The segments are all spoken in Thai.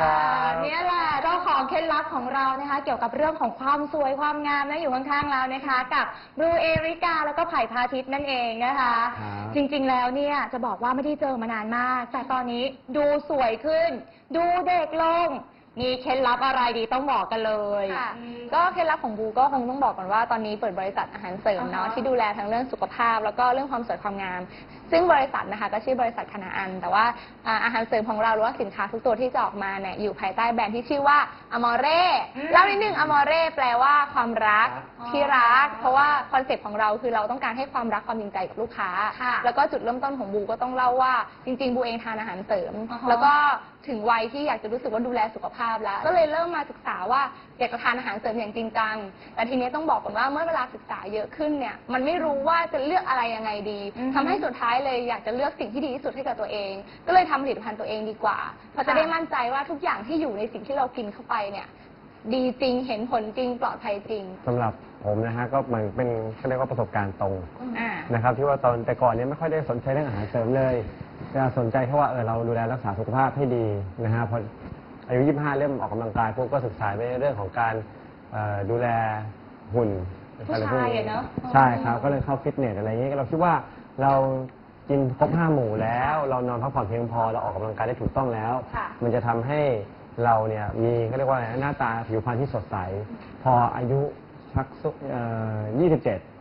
ครับเนี่ยแหละเจ้าของเคล็ดลับของเรานะคะ เกี่ยวกับเรื่องของความสวยความงามนะอยู่ข้างๆเรานะคะ กับบรูเอริกาแล้วก็ไผ่พาทิตย์นั่นเองนะคะ ครับ จริงๆแล้วเนี่ยจะบอกว่าไม่ได้เจอมานานมาก แต่ตอนนี้ดูสวยขึ้น ดูเด็กลง มีเคล็ดลับอะไรดีต้องบอกกันเลย ค่ะ ก็เคล็ดลับของบูก็คงต้องบอกก่อนว่าตอนนี้เปิดบริษัทอาหารเสริมเนาะอ่าฮะ ที่ดูแลทั้งเรื่องสุขภาพ แล้วก็เรื่องความสวยความงาม ซึ่งบริษัทนะคะก็ชื่อบริษัทคณะอัน แต่ว่าอ่าอาหารเสริมของเราหรือว่าสินค้าทุกตัวที่จะออกมาเนี่ยอยู่ภายใต้แบรนด์ที่ชื่อว่าอมอเร่อืมเล่านิดนึงอมอเร่แปลว่าความรักอ๋อที่รัก เพราะว่าคอนเซ็ปต์ของเราคือเราต้องการให้ความรักความจริงใจกับลูกค้า ค่ะแล้วก็จุดเริ่มต้นของบูก็ต้องเล่าว่าจริง ๆ บูเองทานอาหารเสริม อ่าฮะ แล้วก็ ถึงวัยที่อยากจะรู้สึกว่าดูแลสุขภาพแล้ว ก็เลยเริ่มมาศึกษาว่าอยากจะทานอาหารเสริมอย่างจริงจัง แต่ทีนี้ต้องบอกก่อนว่าเมื่อเวลาศึกษาเยอะขึ้นเนี่ย มันไม่รู้ว่าจะเลือกอะไรยังไงดีอือฮึทำให้สุดท้ายเลยอยากจะเลือกสิ่งที่ดีที่สุดให้กับตัวเอง ก็เลยทำผลิตภัณฑ์ตัวเองดีกว่า เพราะจะค่ะได้มั่นใจว่าทุกอย่างที่อยู่ในสิ่งที่เรากินเข้าไปเนี่ยดีจริง เห็นผลจริง ปลอดภัยจริงสำหรับผมนะฮะก็เหมือนเป็นเขาเรียกว่าประสบการณ์ตรงอ่านะครับที่ว่าตอนแต่ก่อนเนี้ไม่ค่อยได้สนใจเรื่องอาหารเสริมเลย จะสนใจแค่ว่าเออเราดูแลรักษาสุขภาพให้ดีนะฮะพออายุ 25 เริ่มออกกำลังกายพวกก็ศึกษาไปในเรื่องของการเอ่อดูแลหุ่นผู้ชายอะเนอะ ใช่ครับ ก็เลยเข้าฟิตเนสอะไรอย่างนี้เราคิดว่าเรากินครบห้าหมู่แล้ว เรานอนพักผ่อนเพียงพอเราออกกำลังกายได้ถูกต้องแล้ว ค่ะ มันจะทำให้เราเนี่ยมีเขาเรียกว่าอะไรหน้าตาผิวพรรณที่สดใส พออายุสักสุเอ่อ27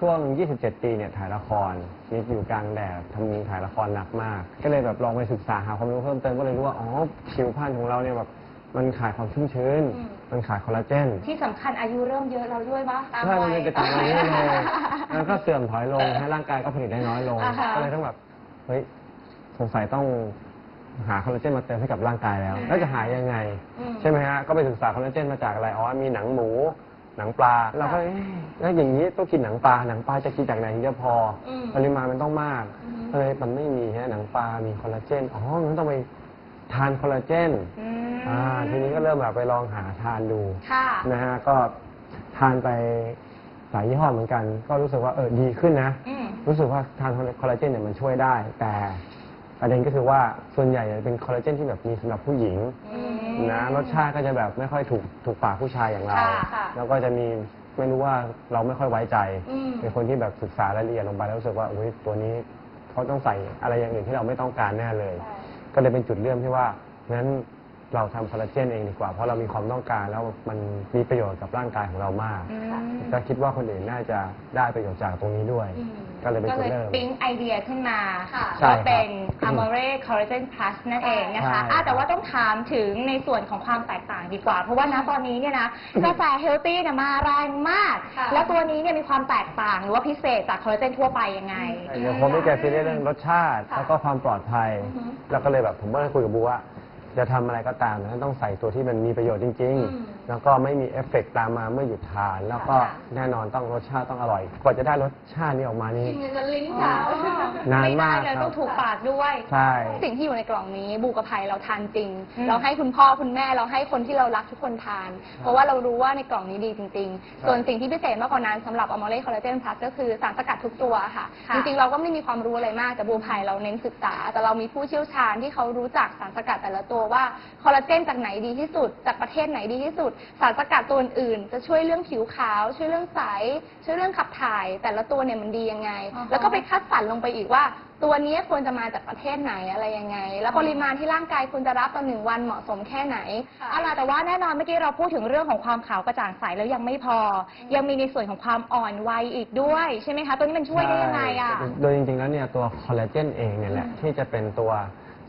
ช่วง 27 ปีเนี่ยถ่ายละครมีอยู่กลางแดดทำถ่ายละครหนักมาก ก็เลยแบบลองไปศึกษาหาความรู้เพิ่มเติมก็เลยรู้ว่า อ๋อ ผิวพรรณของเราเนี่ยแบบมันขาดความชุ่มชื้น อืม มันขาดคอลลาเจนที่สำคัญอายุเริ่มเยอะแล้วด้วยปะตามใช่มันวัยจะตามวัยนี้เลยแล้วก็เสื่อมถอยลงให้ร่างกายก็ผลิตได้น้อยลง อ่าฮะ ก็เลยต้องแบบ เฮ้ย สงสัยต้องหาคอลลาเจนมาเติมให้กับร่างกายแล้วอืมแล้วจะหายังไง อืม ใช่ไหมฮะ ก็ไปศึกษาคอลลาเจนมาจากอะไร อ๋อ มีหนังหมู หนังปลา เราก็เอ๊ะแล้วอย่างนี้ต้องกินหนังปลาหนังปลาจะกินจากไหนถึงจะพออมปริมาณมันต้องมากอืมก็เลยมันไม่มีฮะหนังปลามีคอลลาเจนอ๋อมันต้องไปทานคอลลาเจนอืมอ่าทีนี้ก็เริ่มแบบไปลองหาทานดู ค่ะ นะฮะก็ทานไปหลายยี่ห้อเหมือนกัน ก็รู้สึกว่าเออดีขึ้นนะ อืม รู้สึกว่าทานคอลลาเจนเนี่ยมันช่วยได้ แต่ประเด็นก็คือว่าส่วนใหญ่เป็นคอลลาเจนที่แบบมีสำหรับผู้หญิง อืม นะรสชาติก็จะแบบไม่ค่อยถูกถูกปากผู้ชายอย่างเรา ค่ะค่ะแล้วก็จะมีไม่รู้ว่าเราไม่ค่อยไว้ใจ อืม เป็นคนที่แบบศึกษารายละเอียดลงไปแล้วรู้สึกว่าอุ้ยตัวนี้เขาต้องใส่อะไรอย่างอื่นที่เราไม่ต้องการแน่เลย ก็เลยเป็นจุดเริ่มที่ว่างั้น เราทำคอลลาเจนเองดีกว่า เพราะเรามีความต้องการแล้วมันมีประโยชน์กับร่างกายของเรามากอืม ก็คิดว่าคนอื่นน่าจะได้ประโยชน์จากตรงนี้ด้วย อืม ก็เลยเป็นก็จุเลดยเริ่ม ปิ๊งไอเดียขึ้นมาค่ะ ใช่ก็เป็นครับ Amore Collagen Plus นั่นเองนะคะใช่อะแต่ว่าต้องถามถึงในส่วนของความแตกต่างดีกว่า เพราะว่านะตอนนี้เนี่ยนะ กระแสเฮลตี้เนี่ยมาแรงมาก ค่ะแล้วตัวนี้เนี่ยมีความแตกต่างหรือว่าพิเศษจากคอลลาเจนทั่วไปยังไงเดี๋ยวผมไม่แก่ซีเรียสเรื่องรสชาติ ค่ะแล้วก็ความปลอดภัย อือฮึ แล้วก็เลยแบบผมก็เลยคุยกับบูว่า จะทำอะไรก็ตามนะต้องใส่ตัวที่มันมีประโยชน์จริงอืมๆแล้วก็ไม่มีเอฟเฟกต์ตามมาเมื่อหยุดทาน แล้วก็ค่ะแน่นอนต้องรสชาติต้องอร่อย กว่าจะได้รสชาตินี้ออกมานี่กินจนลิ้นอ๋อชานานไม่ได้มากเลยครับต้องถูกปากด้วยใช่สิ่งที่อยู่ในกล่องนี้บูกระไพเราทานจริงอืมเราให้คุณพ่อคุณแม่เราให้คนที่เรารักทุกคนทาน เพราะว่าเรารู้ว่าในกล่องนี้ดีจริง ๆ ส่วนสิ่งที่พิเศษมากกว่านั้นสำหรับอมอเล่คอลลาเจนพลัสก็คือสารสกัดทุกตัวค่ะค่ะจริงๆเราก็ไม่ได้มีความรู้อะไรมากแต่บูไพเราเน้นศึกษา แต่เรามีผู้เชี่ยวชาญที่เขารู้จักสารสกัดแต่ละตัวว่าคอลลาเจนจากไหนดีที่สุด จากประเทศไหนดีที่สุด สารสกัดตัวอื่นๆจะช่วยเรื่องผิวขาว ช่วยเรื่องใส ช่วยเรื่องขับถ่าย แต่ละตัวเนี่ยมันดียังไงอ่าฮะแล้วก็ไปคัดสรรลงไปอีกว่า ตัวนี้ควรจะมาจากประเทศไหนอะไรยังไง แล้วปริมาณที่ร่างกายควรจะรับต่อหนึ่งวันเหมาะสมแค่ไหนเอาล่ะแต่ว่าแน่นอนเมื่อกี้เราพูดถึงเรื่องของความขาวกระจ่างใสแล้วยังไม่พอ ยังมีในส่วนของความอ่อนวัยอีกด้วยใช่ไหมคะตัวนี้มันช่วยได้ยังไงอะใช่โดยจริงๆแล้วเนี่ยตัวคอลลาเจนเองเนี่ยแหละที่จะเป็นตัว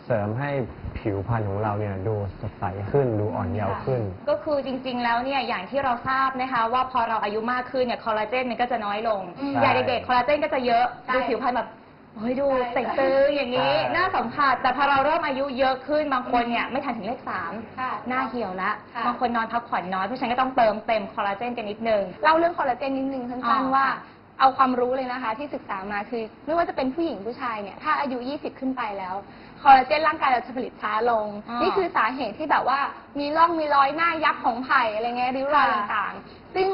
เสริมให้ผิวพรรณของเราเนี่ยดูสดใสขึ้นดูอ่อนเยาว์ขึ้น ก็คือจริงๆ แล้วเนี่ยอย่างที่เราทราบนะคะว่าพอเราอายุมากขึ้นเนี่ยคอลลาเจนมันก็จะน้อยลงอืมอย่างเด็กๆคอลลาเจนก็จะเยอะใช่ดูผิวพรรณแบบเฮ้ยดูใช่ เต่งตึงอย่างนี้ใช่ น่าสัมผัสแต่พอเราเริ่มอายุเยอะขึ้นบางคนเนี่ยไม่ทันถึงเลขสามค่ะ หน้าเหี่ยวละค่ะ บางคนนอนพักผ่อนน้อยเพราะฉะนั้นก็ต้องเติมเต็มคอลลาเจนกันนิดนึง เล่าเรื่องคอลลาเจนนิดนึงอ๋สั้นอๆว่าค่ะ เอาความรู้เลยนะคะ ที่ศึกษามาคือ ไม่ว่าจะเป็นผู้หญิงผู้ชายเนี่ยถ้าอายุ 20 ขึ้นไปแล้วคอลลาเจนร่างกายเราจะผลิตช้าลงอ๋อนี่คือสาเหตุที่แบบว่ามีร่องมีรอยหน้ายับของไผ่อะไรเงี้ยริ้วรอยค่ะ ต่างๆ ซึ่ง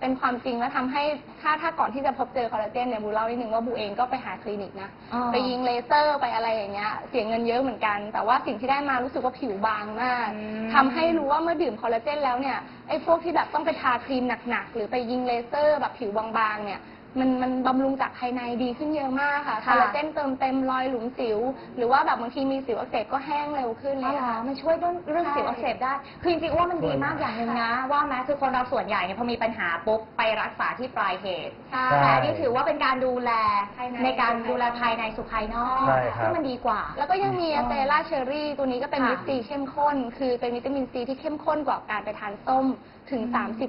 เป็นความจริงและทำให้ถ้าถ้าก่อนที่จะพบเจอคอลลาเจนเนี่ยบูเล่านิดนึงว่าบูเองก็ไปหาคลินิกนะ อ๋อ ไปยิงเลเซอร์ไปอะไรอย่างเงี้ยเสียเงินเยอะเหมือนกัน แต่ว่าสิ่งที่ได้มารู้สึกว่าผิวบางมากอืม ทำให้รู้ว่าเมื่อดื่มคอลลาเจนแล้วเนี่ยไอ้พวกที่แบบต้องไปทาครีมหนักๆ หรือไปยิงเลเซอร์แบบผิวบางๆเนี่ย มันมันบำรุงจากภายในดีขึ้นเยอะมากค่ะคค่ะอลลาเจนเติมเต็มรอยหลุมสิว หรือว่าแบบบางทีมีสิวอักเสบก็แห้งเร็วขึ้นเลอ๋อยเหรอค่ะ มันช่วยเรื่องเรื่องใช่สิวอักเสบได้ คือจริงๆว่ามันดีมากอย่างหนึ่งนะ ว่าแม้คือคนเราส่วนใหญ่เนี่ยพอมีปัญหาปุ๊บไปรักษาที่ปลายเหตุ ใช่ใช่แต่อันนี่ถือว่าเป็นการดูแลภายใน ในการดูแลภายในสู่ภายนอกใช่ครับ ซึ่งมันดีกว่า แล้วก็ยังมีอะเตล่าเชอรี่ตัวนี้ก็เป็นค่ะ วิตซีเข้มข้น คือเป็นวิตามินซีที่เข้มข้นกว่าการไปทานส้ม ถึง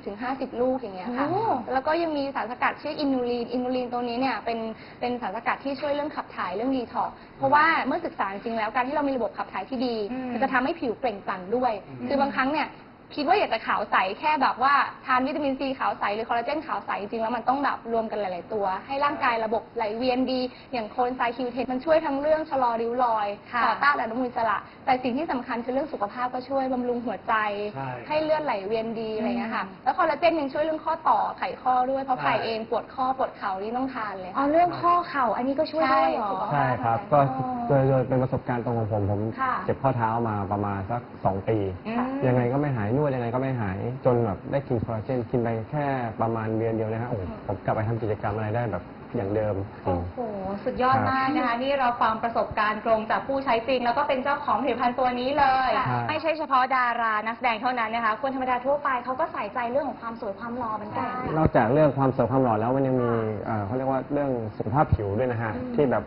30-50 ลูกอย่างเงี้ยค่ะ โอ้ แล้วก็ยังมีสารสกัดชื่ออินูลีนอินูลีนตัวนี้เนี่ยเป็นเป็นสารสกัดที่ช่วยเรื่องขับถ่ายเรื่องดีท็อกซ์เพราะว่าเมื่อศึกษาจริงๆแล้วการที่เรามีระบบขับถ่ายที่ดี อืมมันจะทำให้ผิวเปล่งปลั่งด้วยอืมคือบางครั้งเนี่ย คิดว่าอยากจะขาวใสแค่แบบว่าทานวิตามินซีขาวใสหรือคอลลาเจนขาวใสจริงๆแล้วมันต้องแบบรวมกันหลาย ๆ ตัว ให้ร่างกายระบบไหลเวียนดี อย่างโคนไซคิวเทนมันช่วยทั้งเรื่องชะลอริ้วรอยค่ะต่อต้านอนุมูลอิสระ แต่สิ่งที่สำคัญคือเรื่องสุขภาพก็ช่วยบำรุงหัวใจ ใช่ให้เลือดไหลเวียนดีอะไรเงี้ยค่ะอืมแล้วคอลลาเจนยังช่วยเรื่องข้อต่อไขข้อด้วยเพราะใช่ไผ่เองปวดข้อปวดเข่านี่ต้องทานเลยอ๋อเรื่องข้อเข่าอันนี้ก็ช่วยด้วยเหรอ ใช่ใช่ครับ ก็อ๋อโดยโดยเป็นประสบการณ์ตรงของผมผมค่ะ เจ็บข้อเท้ามาประมาณสักสองปี อืม ยังไงก็ไม่หายนวดยังไงก็ไม่หาย จนแบบได้กินคอลลาเจนกินไปแค่ประมาณเดือนเดียวนะฮะโอ้โหผมกลับไปทำกิจกรรมอะไรได้แบบอย่างเดิมจริโอ้งโห สุดยอดมากนะคะ นี่เราฟังประสบการณ์ตรงจากผู้ใช้จริง แล้วก็เป็นเจ้าของผลิตภัณฑ์ตัวนี้เลย ใช่ ไม่ใช่เฉพาะดารานักแสดงเท่านั้นนะคะ คนธรรมดาทั่วไปเขาก็ใส่ใจเรื่องของความสวยความหล่อเหมือนกัน นอกจากเรื่องความสวยความหล่อแล้วมันยังมีเอ่อเขาเรียกว่าเรื่องสุขภาพผิวด้วยนะฮะอืมที่แบบ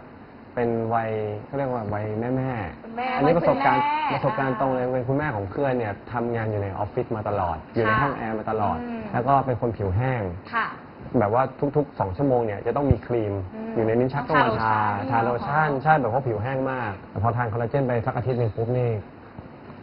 เป็นวัยเขาเรียกว่าวัยแม่แม่ๆคุณแม่อันนี้ประสบการณ์คุณแม่ประสบการณ์ตรงเลยเป็นคุณแม่ของเพื่อนเนี่ยทำงานอยู่ในออฟฟิศมาตลอด อยู่ในค่ะห้องแอร์มาตลอด อืม แล้วก็เป็นคนผิวแห้ง ค่ะ แบบว่าทุกๆ 2 ชั่วโมงเนี่ยจะต้องมีครีม อืมอยู่ในลิ้นชักต้ต้อองงทามาทาโลชั่นทาโลชั่นใช่แบบเพราะผิวแห้งมากแต่พอทานคอลลาเจนไปสักอาทิตย์หนึงปุ๊บนี่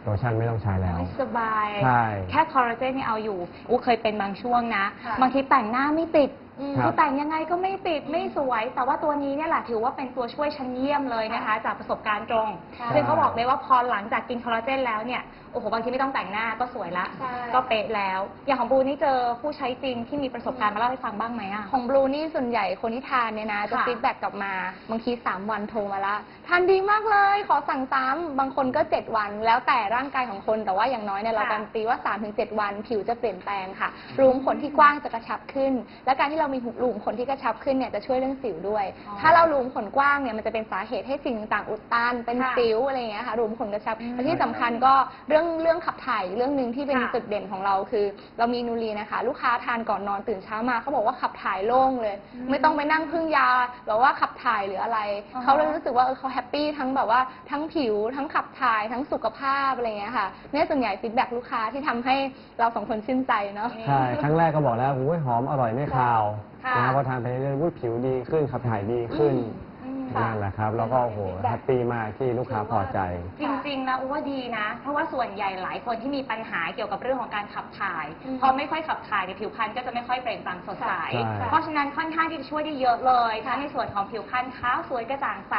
โลชั่นไม่ต้องใช้แล้ว ไม่สบาย ใช่ แค่คอลลาเจนนี่เอาอยู่อูเคยเป็นบางช่วงนะ ค่ะ บางทีแต่งหน้าไม่ติด อืมครับ คือแต่งยังไงก็ไม่ติดไม่สวย แต่ว่าตัวนี้เนี่ยแหละถือว่าเป็นตัวช่วยชั้นเยี่ยมเลยนะคะ จากประสบการณ์ตรงใช่ ซึ่งเขาบอกเลยว่าพอหลังจากกินคอลลาเจนแล้วเนี่ยโอ้โหบางทีไม่ต้องแต่งหน้าก็สวยละ ใช่ ก็เป๊ะแล้ว อย่างของบูนี่เจอผู้ใช้จริงที่มีประสบการณ์มาเล่าให้ฟังบ้างไหมอะ ของบลูนี่ส่วนใหญ่คนที่ทานเนี่ยนะจะค่ะฟีดแบ็กกลับมา บางที 3 วันโทรมาละทานดีมากเลย ขอสั่งซ้ำบางคนก็ 7 วัน แล้วแต่ร่างกายของคนแต่ว่าอย่างน้อยเนี่ยเราค่ะ การนตีว่า 3-7 วัน ผิวจะเปลี่ยนแปลงค่ะรูขุมขนที่กว้างจะกระชับขึ้น และการที่เรามีรูขุมขนที่กระชับขึ้นเนี่ยจะช่วยเรื่องสิวด้วย อ๋อถ้าเรารูขุมขนกว้างเนี่ยมันจะเป็นสาเหตุให้สิ่งต่างๆอุดตันเป็นค่ะสิวอะไรอย่างเงี้ยค่ะรูขุมขนกระชับอืมและที่สำคัญก็เรื่องเรื่องขับถ่ายอีกเรื่องหนึ่งที่เป็นค่ะ จุดเด่นของเราคือ เรามีนูรีนะคะ ลูกค้าทานก่อนนอนตื่นเช้ามาเขาบอกว่าขับถ่ายโล่งเลยอืมไม่ต้องไปนั่งพึ่งยาหรือว่าขับถ่ายหรืออะไรอ๋อ เขาเลยรู้สึกว่าเออเขาแฮปปี้ทั้งแบบว่าทั้งผิว ทั้งขับถ่ายทั้งสุขภาพอะไรอย่างเงี้ยค่ะเนี่ยส่วนใหญ่ฟีดแบ็ลูกค้าที่ทำให้เราสองคนชื่นใจเนาะ ใช่ ครั้งแรกก็บอกแล้วอุ้ยหอมอร่อยไม่คาว ค่ะ นะพอทานไปเรื่อยๆอุ๊ยผิวดีขึ้นขับถ่ายดีขึ้น อืม นั่นแหละครับ แล้วก็โอ้โหแฮปปี้มากที่ลูกค้าพอใจ จริงๆนะอูว่าดีนะ เพราะว่าส่วนใหญ่หลายคนที่มีปัญหาเกี่ยวกับเรื่องของการขับถ่าย อืมพอไม่ค่อยขับถ่ายในยผิวพรรณก็จะไม่ค่อยเปล่งปลั่งสดใส ใช่ เพราะฉะนั้นค่อนข้างที่จะช่วยได้เยอะเลยทั้งในส่วนของผิวพรรณขาวสวยกระจ่างใส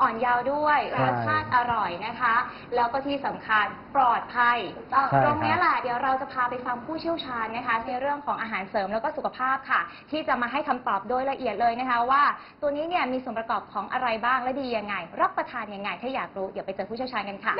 อ่อนเยาว์ด้วยใช่รสชาติอร่อยนะคะ แล้วก็ที่สำคัญปลอดภัยใช่ครับตรงเนี้ยแหละเดี๋ยวเราจะพาไปฟังผู้เชี่ยวชาญนะคะ ในเรื่องของอาหารเสริมแล้วก็สุขภาพค่ะ ที่จะมาให้คำตอบโดยละเอียดเลยนะคะว่า ตัวนี้เนี่ยมีส่วนประกอบของอะไรบ้างและดียังไง รับประทานยังไง ถ้าอยากรู้เดี๋ยวไปเจอผู้เชี่ยวชาญกันค่ะ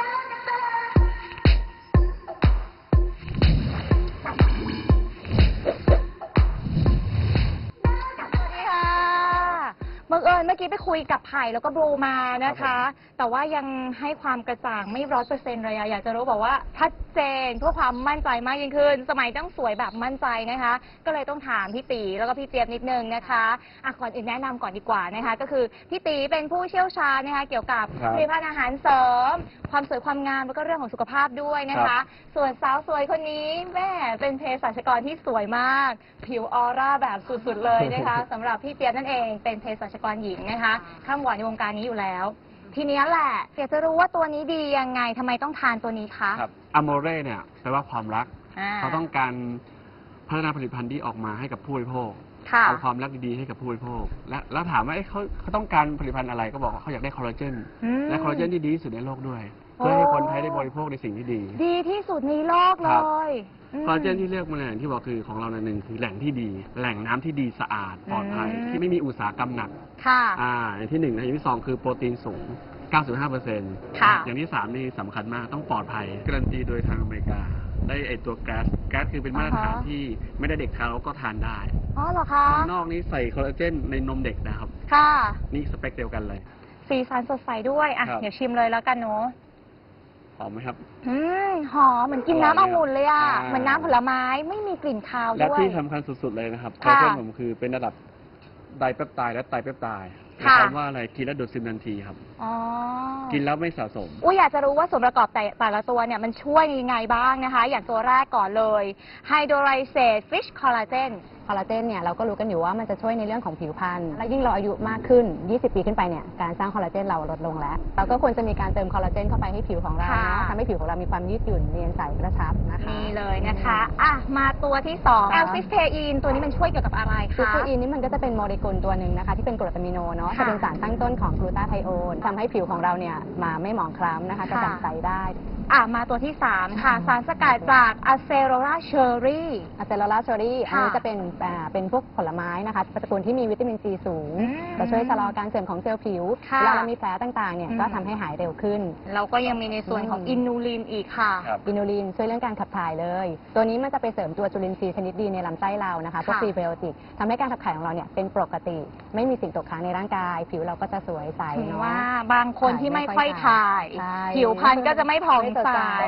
บังเอิญเมื่อกี้ไปคุยกับไผ่แล้วก็บลูมานะคะ แต่ว่ายังให้ความกระจ่างไม่ร้อยเปอร์เซ็นต์เลยอะอยากจะรู้บอกว่าชัดเจนเพื่อความมั่นใจมากยิ่งขึ้น สมัยต้องสวยแบบมั่นใจนะคะ ก็เลยต้องถามพี่ตีแล้วก็พี่เจี๊ยบนิดนึงนะคะอะก่อนอื่นแนะนำก่อนดีกว่านะคะ ก็คือพี่ตีเป็นผู้เชี่ยวชาญนะคะ เกี่ยวกับครับผลิตภัณฑ์อาหารเสริม ความสวยความงามแล้วก็เรื่องของสุขภาพด้วยนะครัคะ บ ส่วนสาวสวยคนนี้แม่เป็นเภสัชกรที่สวยมาก ผิวออร่าแบบสุดๆเลยนะคะ สำหรับพี่เจี๊ยบนั่นเองเป็นเภสัชกรหญิงนะคะข้ามหวานในวงการนี้อยู่แล้ว ทีเนี้ยแหละอยากจะรู้ว่าตัวนี้ดียังไงทำไมต้องทานตัวนี้คะครับอโมเร่เนี่ยแปลว่าความรัก อ่าเขาต้องการพัฒนาผลิตภัณฑ์ที่ออกมาให้กับผู้บริโภคค่ะ เอาความรักดีๆให้กับผู้บริโภค และแล้วถามว่าเอ๊ะเขาเขาต้องการผลิตภัณฑ์อะไรก็บอกว่าเขาอยากได้คอลลาเจน อืม และคอลลาเจนที่ดีที่สุดในโลกด้วย เพื่อให้คนไทยได้บริโภคในสิ่งที่ดี ดีที่สุดในโลกเลครับ ยอืม คอลลาเจนที่เลือกมาเนี่ยอย่างที่บอกคือของเราเนี่ยหนึ่งคือแหล่งที่ดี แหล่งน้ำที่ดีสะอาดปลอดภัยอืม ที่ไม่มีอุตสาหกรรมหนัก ค่ะ อ่าอย่างที่หนึ่งนะอย่างที่สองคือโปรตีนสูง 95เปอร์เซ็นต์ค่ะ อย่างที่สามนี่สำคัญมากต้องปลอดภัย การันตีโดยทางอเมริกา ได้ไอตัวแก๊สแก๊สคือเป็นมาตรฐานอ่าฮะที่ไม่ได้เด็กทารกก็ทานได้อ๋อเหรอคะข้างนอกนี้ใส่คอลลาเจนในนมเด็กนะครับ ค่ะ นี่สเปคเดียวกันเลย สีสันสดใสด้วยอะครับ เดี๋ยวชิมเลยแล้วกันเนาะ หอมไหมครับ อืมหอมเหมือนกินอร่อยน้ำองุ่นเลยอะอ่าเหมือนน้ำผลไม้ไม่มีกลิ่นคาวและด้วย ที่สำคัญสุดๆเลยนะครับคอลค่ะลาเจนผมคือเป็นระดับไดเปปไตด์และไตรเปปไตด์ หมายค่ะความว่าอะไรกินแล้วดูดซึมทันทีครับ อ๋อกินแล้วไม่สะสม อุ้ยอยากจะรู้ว่าส่วนประกอบแต่แต่ละตัวเนี่ยมันช่วยยังไงบ้างนะคะ อย่างตัวแรกก่อนเลยไฮโดรไลเซตฟิชคอลลาเจน คอลลาเจนเนี่ยเราก็รู้กันอยู่ว่ามันจะช่วยในเรื่องของผิวพรรณและยิ่งเราอายุมากขึ้น 20 ปีขึ้นไปเนี่ยการสร้างคอลลาเจนเราลดลงแล้ว เราก็ควรจะมีการเติมคอลลาเจนเข้าไปให้ผิวของเราค่ะเนาะทำให้ผิวของเรามีความยืดหยุ่นเนียนใสกระชับนะคะนี่เลยนะคะ อะ มาตัวที่สองแอลซิสเทอีนตัวนี้มันช่วยเกี่ยวกับอะไรซิสคะเตออีนนี่มันก็จะเป็นโมเลกุลตัวหนึ่งนะคะ ที่เป็นกรดอะมิโนเนาะค่ะจะเป็นสารตั้งต้นของกลูตาไทโอนทำให้ผิวของเราเนี่ยมาไม่หมองคล้ำนะคะกระจ่างค่ะใสได้ อะมาตัวที่สามค่ะ สารสกัดจากอะเซโรราเชอรี่ อะเซโลลาเชอรี่อันนี้ค่ะจะเป็นอ่าเป็นพวกผลไม้นะคะตระกูลที่มีวิตามินซีสูง อืมจะช่วยชะลอการเสื่อมของเซลล์ผิวค่ะเวลาเรามีแผลต่างๆเนี่ยอืม ก็ทำให้หายเร็วขึ้น เราก็ยังมีในส่วนของอืม อินูลินอีกค่ะ ครับ อินูลินช่วยเรื่องการขับถ่ายเลย ตัวนี้มันจะไปเสริมตัวจุลินทรีย์ชนิดดีในลำไส้เรานะคะพวกค่ะ พรีไบโอติกทำให้การขับถ่ายของเราเนี่ยเป็นปกติ ไม่มีสิ่งตกค้างในร่างกาย ผิวเราก็จะสวยใสถึงเนาะ ว่าบางคนที่ไม่ค่อยถ่าย ใช่ผิวพรรณก็จะไม่ผ่องไม่สดใสใส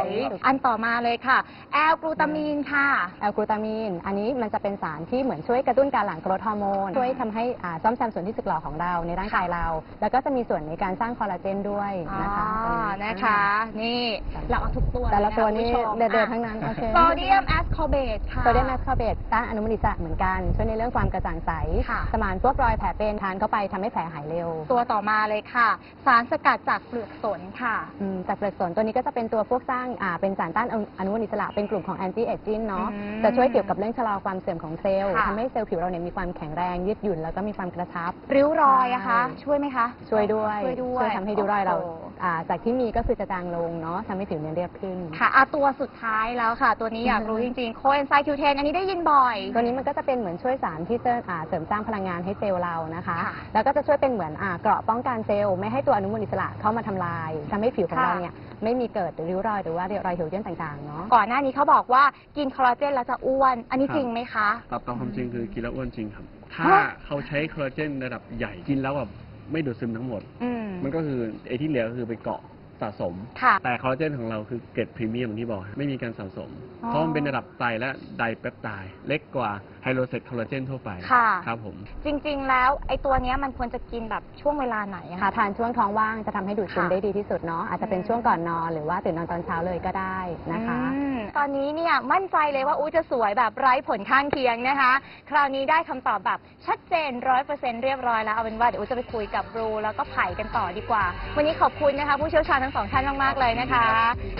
อันต่อมาเลยค่ะ แอลกลูตามีนค่ะ แอลกลูตามีน อันนี้มันจะเป็นสารที่เหมือนช่วยกระตุ้นการหลั่งกรดฮอร์โมน ช่วยทำให้อ่าซ่อมแซมส่วนที่สึกหรอของเราในร่างกายเรา แล้วก็จะมีส่วนในการสร้างคอลลาเจนด้วยอ๋อนะคะตัวนี้นะคะ นี่เราเอาทุกตัวแต่ละตัวนี้เยคเด็คุณผู้ชมดๆทั้งนั้นโอเคโซเดียมแอสคอร์เบตค่ะ โซเดียมแอสคอร์เบตต้านอนุมูลอิสระเหมือนกัน ช่วยในเรื่องความกระจ่างใสค่ะสมานพวกรอยแผลเป็นทานเข้าไปทำให้แผลหายเร็ว ตัวต่อมาเลยค่ะ สารสกัดจากเปลือกสนค่ะอืมจากเปลือกสนตัวนี้ก็จะเป็นตัวพวกสร้างอ่าเป็นสารต้านอนุมูลอิสระเป็นกลุ่มของแอนตี้เอจจิ้งเนาะอืมจะช่วยเกี่ยวกับเรื่องชะลอความเสื่อมของเซลล์ค่ะ ทำให้เซลล์ผิวเราเนี่ยมีความแข็งแรงยืดหยุ่นแล้วก็มีความกระชับ ริ้วรอยอะคะใช่ช่วยไหมคะ ช่วยด้วยช่วยด้วยทำให้ริ้วรอยเราโอ้โห อ่าจากที่มีก็คือจะจางลงเนาะทำให้ผิวเนี่ยเรียบขึ้น ค่ะอะตัวสุดท้ายแล้วค่ะ ตัวนี้อยากรู้จริงๆโคเอนไซคิวเทนอันนี้ได้ยินบ่อย ตัวนี้มันก็จะเป็นเหมือนช่วยสารที่จะอ่าเสริมสร้างพลังงานให้เซลล์เรานะคะ ค่ะแล้วก็จะช่วยเป็นเหมือนอ่าเกราะป้องกันเซลล์ไม่ให้ตัวอนุมูลอิสระเข้ามาทำลายทำให้ผิวของค่ะ เราเนี่ยไม่มีเกิดริ้วรอยหรือว่ารอยเหี่ยวย่นต่างๆเนาะ ก่อนหน้านี้เขาบอกว่ากินคอลลาเจนแล้วจะอ้วน อันนี้ครับจริงไหมคะตามตามความจริงคือกินแล้วอ้วนจริงครับ ถ้าฮะเขาใช้คอลลาเจนระดับใหญ่กินแล้วแบบไม่ดูดซึมทั้งหมด อืม มันก็คือไอ้ที่เหลือก็คือไปเกาะ สะสม ค่ะ แต่คอลลาเจนของเราคือเกรดพรีเมียมอย่างที่บอกไม่มีการสะสม อ๋อเพราะมันเป็นระดับไตรและไดเปปไตด์เล็กกว่าไฮโดรเซตคอลลาเจนทั่วไปค่ะ ครับผม จริง ๆ แล้วไอ้ตัวเนี้ยมันควรจะกินแบบช่วงเวลาไหนอะค่ะคะทานช่วงท้องว่างจะทำให้ดูดซึมค่ะได้ดีที่สุดเนาะอาจจะเป็นอืมช่วงก่อนนอนหรือว่าตื่นนอนตอนเช้าเลยก็ได้นะคะ อืมตอนนี้เนี่ยมั่นใจเลยว่าอู้จะสวยแบบไร้ผลข้างเคียงนะคะ คราวนี้ได้คำตอบแบบชัดเจนร้อยเปอร์เซ็นเรียบร้อยแล้วเอาเป็นว่าเดี๋ยวอู้จะไปคุยกับบรูแล้วก็ไผ่กันต่อดีกว่า วันนี้ขอบคุณนะคะ ผู้เชี่ยวชาญทั้งสองท่านมาก ๆ เลยนะคะ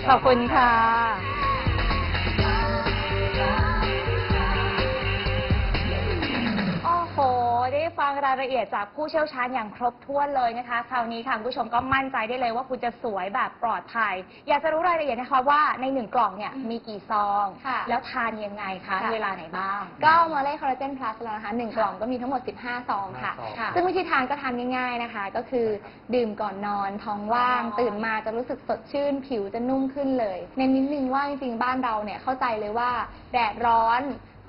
ขอบคุณค่ะ ได้ฟังรายละเอียดจากผู้เชี่ยวชาญอย่างครบถ้วนเลยนะคะ คราวนี้ค่ะคุณผู้ชมก็มั่นใจได้เลยว่าคุณจะสวยแบบปลอดภัย อยากจะรู้รายละเอียดนะคะว่าในหนึ่งกล่องเนี่ยมีกี่ซอง ค่ะแล้วทานยังไงคะ ค่ะ เวลาไหนบ้าง ก็มาเล่คอลลาเจนพลัสแล้วนะคะหนึ่งกล่องก็มีทั้งหมด 15 ซองค่ะ ค่ะ ซึ่งวิธีทานก็ทานง่ายๆนะคะ ก็คือดื่มก่อนนอนท้องว่างอ๋อตื่นมาจะรู้สึกสดชื่น ผิวจะนุ่มขึ้นเลย เน้นนิดนึงว่าจริงๆบ้านเราเนี่ยเข้าใจเลยว่าแดดร้อน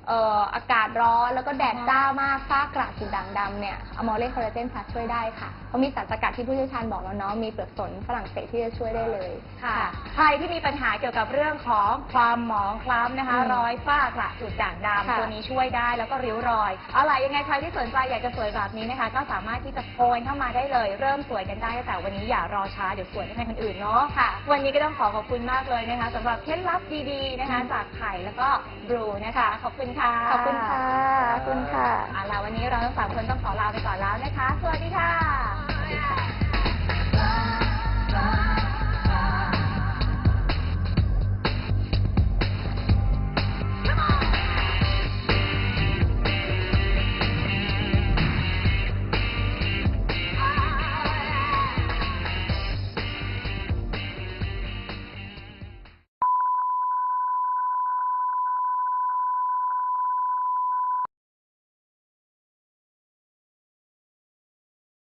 เอ่ออากาศร้อนแล้วก็แดดจ้ามากฝ้ากระจุดด่างดำเนี่ยอะมอเล่คอลลาเจนพลัสช่วยได้ค่ะเพราะมีสารสกัดที่ผู้เชี่ยวชาญบอกแล้วเนาะมีเปลือกสนฝรั่งเศสที่จะช่วยได้เลย ค่ะ ใครที่มีปัญหาเกี่ยวกับเรื่องของความหมองคล้ำนะคะ อืมรอยฝ้ากระจุดด่างดำค่ะตัวนี้ช่วยได้แล้วก็ริ้วรอย เอาล่ะยังไงใครที่สนใจอยากจะสวยแบบนี้นะคะ ก็สามารถที่จะโอนเข้ามาได้เลย เริ่มสวยกันได้ตั้งแต่วันนี้อย่ารอช้าเดี๋ยวสวยไม่ให้คนอื่นเนาะค่ะ วันนี้ก็ต้องขอขอบคุณมากเลยนะคะสำหรับเคล็ดลับดีๆนะคะ จากไข่แล้วก็บรูนะคะขอบคุณค่ะขอบคุณค่ะขอบคุณค่ะ เอาละวันนี้เราทั้งสามคนต้องขอลาไปก่อนแล้วนะคะ สวัสดีค่ะ